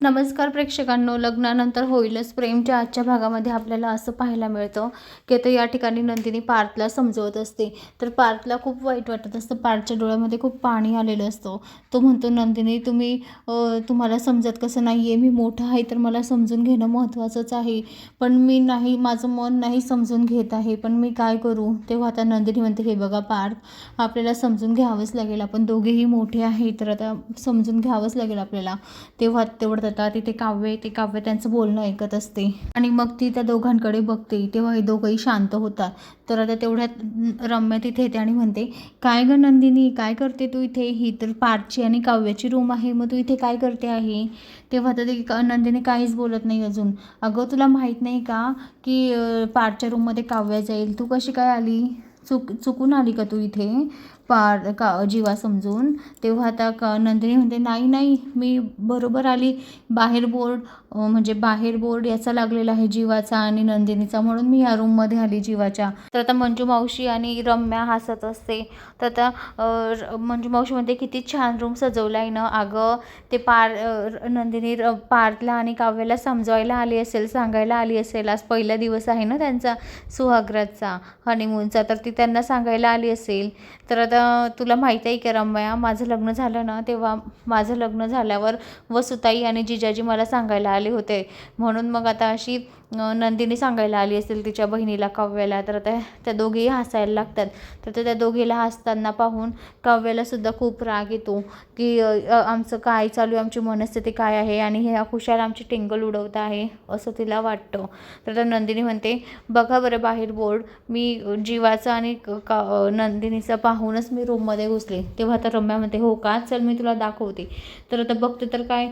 नमस्कार प्रेक्षकांनो लग्नानंतर होईलच प्रेमच्या आजच्या भागामध्ये आपल्याला असं पाहायला मिळतं की आता या ठिकाणी नंदिनी पार्थला समजवत असते. तर पार्थला खूप वाईट वाटत असतं. पार्थच्या डोळ्यामध्ये खूप पाणी आलेलं असतं. तो म्हणतो नंदिनी तुम्ही तुम्हाला समजत कसं नाही आहे मी मोठा आहे तर मला समजून घेणं महत्त्वाचंच आहे. पण मी नाही माझं मन नाही समजून घेत आहे. पण मी काय करू? तेव्हा आता नंदिनी म्हणते हे बघा पार्थ आपल्याला समजून घ्यावंच लागेल. आपण दोघेही मोठे आहे तर आता समजून घ्यावंच लागेल आपल्याला. तेव्हा तेवढं आता तिथे काव्य ते काव्य त्यांचं बोलणं ऐकत असते. आणि मग ती त्या दोघांकडे बघते. तेव्हा हे दोघंही शांत होतात. तर आता तेवढ्यात रम्या तिथे येते आणि म्हणते काय ग नंदिनी? काय करते तू इथे? ही तर पार्टची आणि काव्याची रूम आहे. मग तू इथे काय करते आहे? तेव्हा तर ते नंदिनी काहीच बोलत नाही अजून. अगं तुला माहीत नाही का की पार्टच्या रूममध्ये काव्या जाईल? तू कशी काय आली? चुक चुकून आली का तू इथे? पार का जीवा समजून. तेव्हा आता का नंदिनी म्हणते नाही नाही मी बरोबर आली. बाहेर बोर्ड म्हणजे बाहेर बोर्ड याचा लागलेला आहे जीवाचा आणि नंदिनीचा म्हणून मी या रूममध्ये आली जीवाच्या. तर आता मंजू मावशी आणि रम्या हसत असते. तर आता र- मंजू मावशी म्हणते किती छान रूम सजवला आहे ना अगं ते पार नंदिनी र- पार्थला आणि काव्याला समजवायला आली असेल सांगायला आली असेल. आज पहिला दिवस आहे ना त्यांचा सुहाग्राचा हनीमूनचा तर ती त्यांना सांगायला आली असेल. तर आता आता तुला माहीत आहे की रमया माझं लग्न झालं ना तेव्हा माझं लग्न झाल्यावर वसुताई आणि जिजाजी मला सांगायला आले होते. म्हणून मग आता अशी नंदिनी सांगायला आली असेल तिच्या बहिणीला काव्याला तर आता त्या दोघेही हसायला लागतात. तर त्या- त्या दोघीला हसताना पाहून काव्यालासुद्धा खूप राग येतो की आमचं काय चालू आहे? आमची मनस्थिती काय आहे? आणि हे खुशाल आमची टिंगल उडवत आहे असं तिला वाटतं. तर आता नंदिनी म्हणते बघा बरं बाहेर बोर्ड मी जीवाचा आणि क- का नंदिनीचं नंदिनीचा पाहूनच मी रूममध्ये घुसले. तेव्हा आता रम्या म्हणते हो का? चल मी तुला दाखवते. तर आता बघते तर काय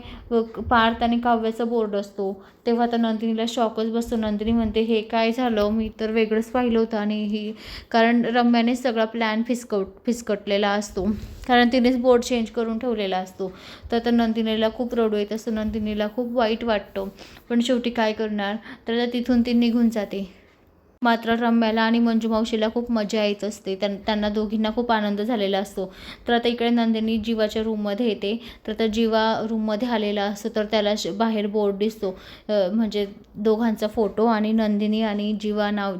पार्थ आणि काव्याचा बोर्ड असतो. तेव्हा आता नंदिनीला शॉकच बसतो नंदिनी म्हणते हे काय झालं? मी तर वेगळंच पाहिलं होतं आणि ही कारण रम्याने सगळा प्लॅन फिसकट फिसकटलेला असतो. कारण तिनेच बोर्ड चेंज करून ठेवलेला असतो. तर आता नंदिनीला खूप रडू येत असतो नंदिनीला खूप वाईट वाटतं. पण शेवटी काय करणार? तर तिथून ती निघून जाते. मात्र रम्याला आणि मंजू मावशीला खूप मजा येत असते. त्यां त्यांना दोघींना खूप आनंद झालेला असतो. तर आता इकडे नंदिनी जीवाच्या रूममध्ये येते. तर आता जीवा रूममध्ये आलेला असतो तर त्याला बाहेर बोर्ड दिसतो. म्हणजे दोघांचा फोटो आणि नंदिनी आणि जीवा नाव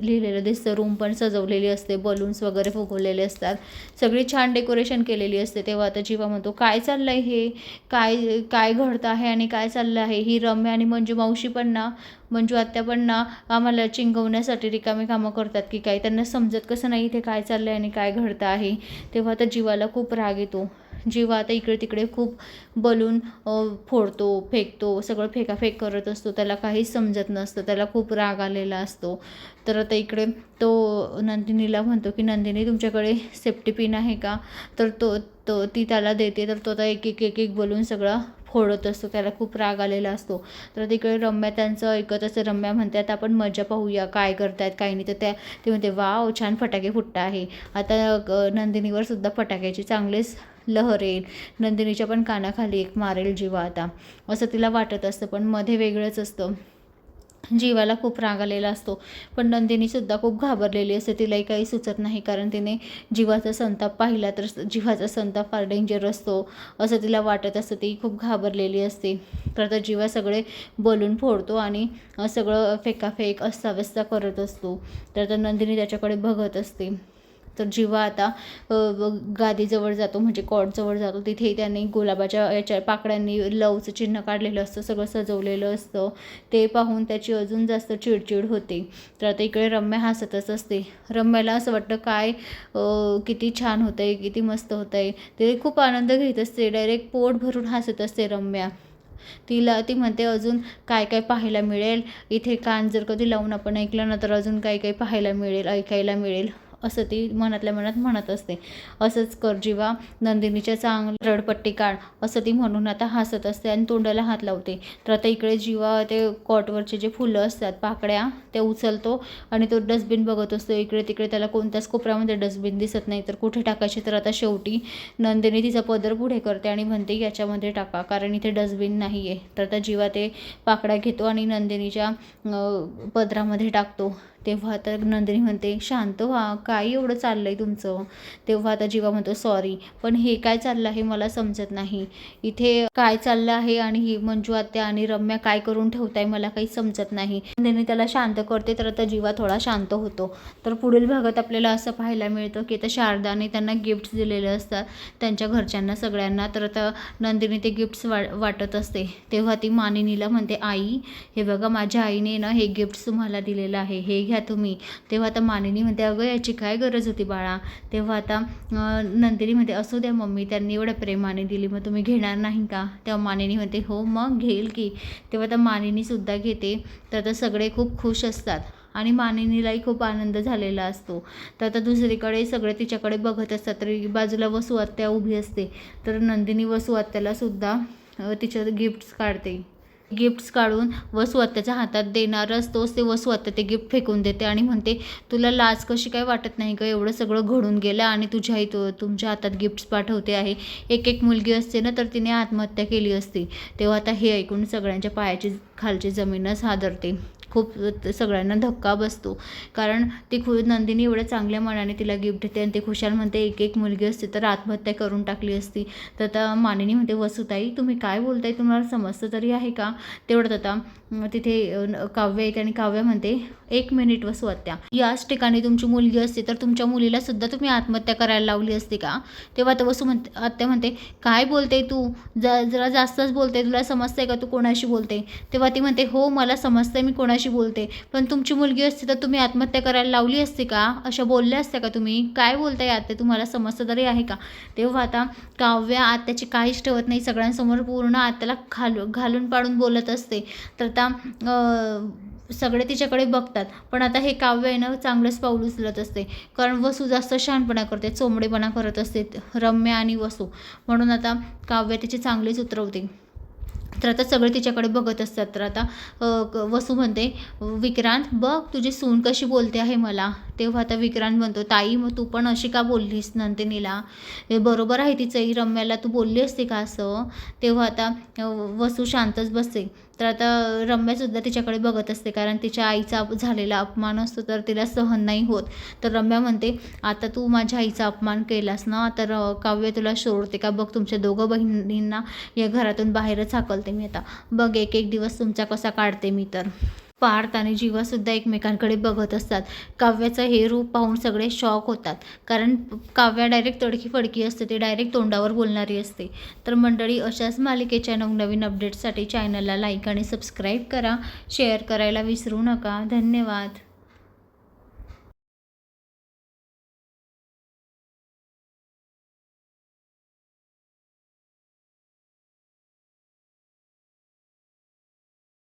लिहिलेलं दिसतं. रूम पण सजवलेली असते बलून्स वगैरे फुगवलेले असतात. सगळी छान डेकोरेशन केलेली असते. तेव्हा आता जीवा म्हणतो काय चाललं आहे हे? काय काय घडतं आहे आणि काय चाललं आहे? ही रम्या आणि मंजू मावशी पण ना मंजू आत्या पण ना आम्हाला करण्यासाठी रिकामी कामं करतात की काय त्यांना समजत कसं नाही इथे काय चाललं आहे आणि काय घडतं आहे तेव्हा आता जीवाला खूप राग येतो. जीव आता इकडे तिकडे खूप बलून फोडतो फेकतो सगळं फेकाफेक करत असतो त्याला काहीच समजत नसतं त्याला खूप राग आलेला असतो. तर आता इकडे तो नंदिनीला म्हणतो की नंदिनी तुमच्याकडे सेफ्टी पिन आहे का? तर तो तो ती त्याला देते तर तो आता एक एक एक एक बलून सगळा फोडत असतो त्याला खूप राग आलेला असतो. तर तिकडे रम्या त्यांचं ऐकत असते. रम्या म्हणतात आता आपण मजा पाहूया काय करतायत काही नाही. तर त्या ते म्हणते वाव छान फटाके फुटता आहे. आता नंदिनीवर सुद्धा फटाक्याची चांगलेच लहर येईल. नंदिनीच्या पण कानाखाली एक मारेल जीवा आता. असं तिला वाटत असतं पण मध्ये वेगळंच असतं. जीवाला खूप राग आलेला असतो. पण नंदिनीसुद्धा खूप घाबरलेली असते. तिलाही काही सुचत नाही कारण तिने जीवाचा संताप पाहिला तर जीवाचा संताप फार डेंजर असतो. असं तिला वाटत असतं. ती खूप घाबरलेली असते. तर आता जीवा सगळे बलून फोडतो आणि सगळं फेकाफेक अस्ताव्यस्त करत असतो. तर आता नंदिनी त्याच्याकडे बघत असते. तर जेव्हा आता गादीजवळ जातो म्हणजे कॉटजवळ जातो तिथे त्यांनी गुलाबाच्या याच्या पाकड्यांनी लवचं चिन्ह काढलेलं असतं सगळं सजवलेलं असतं. ते पाहून त्याची अजून जास्त चिडचिड होते. तर आता इकडे रम्या हसतच असते. रम्याला असं वाटतं काय किती छान होतं आहे किती मस्त होतं आहे ते खूप आनंद घेत असते. डायरेक्ट पोट भरून हसत असते रम्या. तिला ती म्हणते अजून काय काय पाहायला मिळेल? इथे कान जर कधी लावून आपण ऐकलं ना तर अजून काय काय पाहायला मिळेल ऐकायला मिळेल. असं ती मनातल्या मनात म्हणत असते. असंच कर जीवा नंदिनीच्या चांगली रडपट्टी काढ असं ती म्हणून आता हसत असते आणि तोंडाला हात लावते. तर आता इकडे जीवा ते कॉटवरचे जे फुलं असतात पाकड्या ते उचलतो आणि तो डस्टबिन बघत असतो. इकडे तिकडे त्याला कोणत्याच कोपऱ्यामध्ये डस्टबिन दिसत नाही. तर कुठे टाकायचे? तर आता शेवटी नंदिनी तिचा पदर पुढे करते आणि म्हणते याच्यामध्ये टाका कारण इथे डस्टबिन नाही आहे तर आता जीवा ते पाकड्या घेतो आणि नंदिनीच्या पदरामध्ये टाकतो. तेव्हा तर नंदिनी म्हणते शांत व्हा काय एवढं चाललं आहे तुमचं? तेव्हा आता जीवा म्हणतो सॉरी पण हे काय चाललं आहे मला समजत नाही. इथे काय चाललं आहे आणि ही मंजू आत्या आणि रम्या काय करून ठेवताय मला काही समजत नाही. नंदिनी त्याला शांत करते तर आता जीवा थोडा शांत होतो. तर पुढील भागात आपल्याला असं पाहायला मिळतं की आता शारदाने त्यांना गिफ्ट्स दिलेले असतात त्यांच्या घरच्यांना सगळ्यांना. तर आता नंदिनी ते गिफ्ट्स वा वाटत असते. तेव्हा ती मानिनीला म्हणते आई हे बघा माझ्या आईने ना हे गिफ्ट्स तुम्हाला दिलेलं आहे. हे घ्या तुम्ही. तेव्हा आता मानिनी म्हणते अगं याची काय गरज होती बाळा? तेव्हा आता नंदिनी म्हणते असू द्या मम्मी त्यांनी एवढ्या प्रेमाने दिली मग तुम्ही घेणार नाही का? तेव्हा मानिनी म्हणते हो मग घेईल की. तेव्हा आता मानिनीसुद्धा घेते. तर आता सगळे खूप खुश असतात. आणि मानिनीलाही खूप आनंद झालेला असतो. तर आता दुसरीकडे सगळे तिच्याकडे बघत असतात तर बाजूला वसुआत्या उभी असते. तर नंदिनी वसू सुद्धा तिच्या गिफ्ट्स काढते. गिफ्ट्स काढून व स्वतःच्या हातात देणारच तोच ते व स्वतः ते गिफ्ट फेकून देते आणि म्हणते तुला लाज कशी काय वाटत नाही का एवढं सगळं घडून गेलं आणि तुझ्या आई तुमच्या हातात गिफ्ट्स पाठवते आहे. एक एक मुलगी असते ना तर तिने आत्महत्या केली असती. तेव्हा आता हे ऐकून सगळ्यांच्या पायाची खालची जमीनच हादरते. खूप सगळ्यांना धक्का बसतो. कारण ती खु नंदिनी एवढ्या चांगल्या मनाने तिला गिफ्ट देते आणि ते खुशाल म्हणते एक एक मुलगी असते तर आत्महत्या करून टाकली असती. तर आता मानिनी म्हणते वसुताई तुम्ही काय बोलताय? तुम्हाला समजतं तरी आहे का? तेवढंच आता तिथे काव्य येते आणि काव्य म्हणते एक मिनिट वसू आत्या याच ठिकाणी तुमची मुलगी असते तर तुमच्या मुलीला सुद्धा तुम्ही आत्महत्या करायला लावली असते का? तेव्हा तर वसू म्हणते आत्या म्हणते काय बोलते तू? ज जरा जास्तच बोलते तुला समजतंय का तू कोणाशी बोलते? तेव्हा ती म्हणते हो मला समजतंय मी कोणाशी बोलते. पण तुमची मुलगी असते तर तुम्ही आत्महत्या करायला लावली असते का? अशा बोलल्या असत्या का तुम्ही? काय बोलताय आत्या? तुम्हाला समजतं तरी आहे का? तेव्हा आता काव्य आत्याची काहीच ठेवत नाही सगळ्यांसमोर पूर्ण आत्याला घालून घालून पाडून बोल बोलत असते. तर आता सगळे तिच्याकडे बघतात. पण आता हे काव्य आहे ना चांगलंच पाऊल उचलत असते. कारण वसू जास्त शहाणपणा करते चोंबडेपणा करत असते रम्या आणि वसू. म्हणून आता काव्य तिची चांगलीच उतरवते. तर आता सगळे तिच्याकडे बघत असतात. तर आता क- वसू म्हणते विक्रांत बघ तुझी सून कशी बोलते आहे मला. तेव्हा आता विक्रांत म्हणतो ताई मग तू पण अशी का बोललीस नंदिनीला? हे बरोबर आहे तिचंही रम्याला तू बोलली असते का असं? तेव्हा आता वसू शांतच बसते. तर आता रम्यासुद्धा तिच्याकडे बघत असते कारण तिच्या आईचा झालेला अपमान असतो तर तिला सहन नाही होत. तर रम्या म्हणते आता तू माझ्या आईचा अपमान केलास ना तर काव्य तुला सोडते का? बघ तुमच्या दोघं बहिणींना या घरातून बाहेरच हाकलते मी आता. बघ एक एक दिवस तुमचा कसा काढते मी तर. पार्थ आणि जीवासुद्धा एकमेकांकडे बघत असतात. काव्याचं हे रूप पाहून सगळे शॉक होतात. कारण काव्या डायरेक्ट तडकी फडकी असते ते डायरेक्ट तोंडावर बोलणारी असते. तर मंडळी अशाच मालिकेच्या नवनवीन अपडेट्ससाठी चॅनलला लाईक आणि सबस्क्राईब करा. शेअर करायला विसरू नका. धन्यवाद.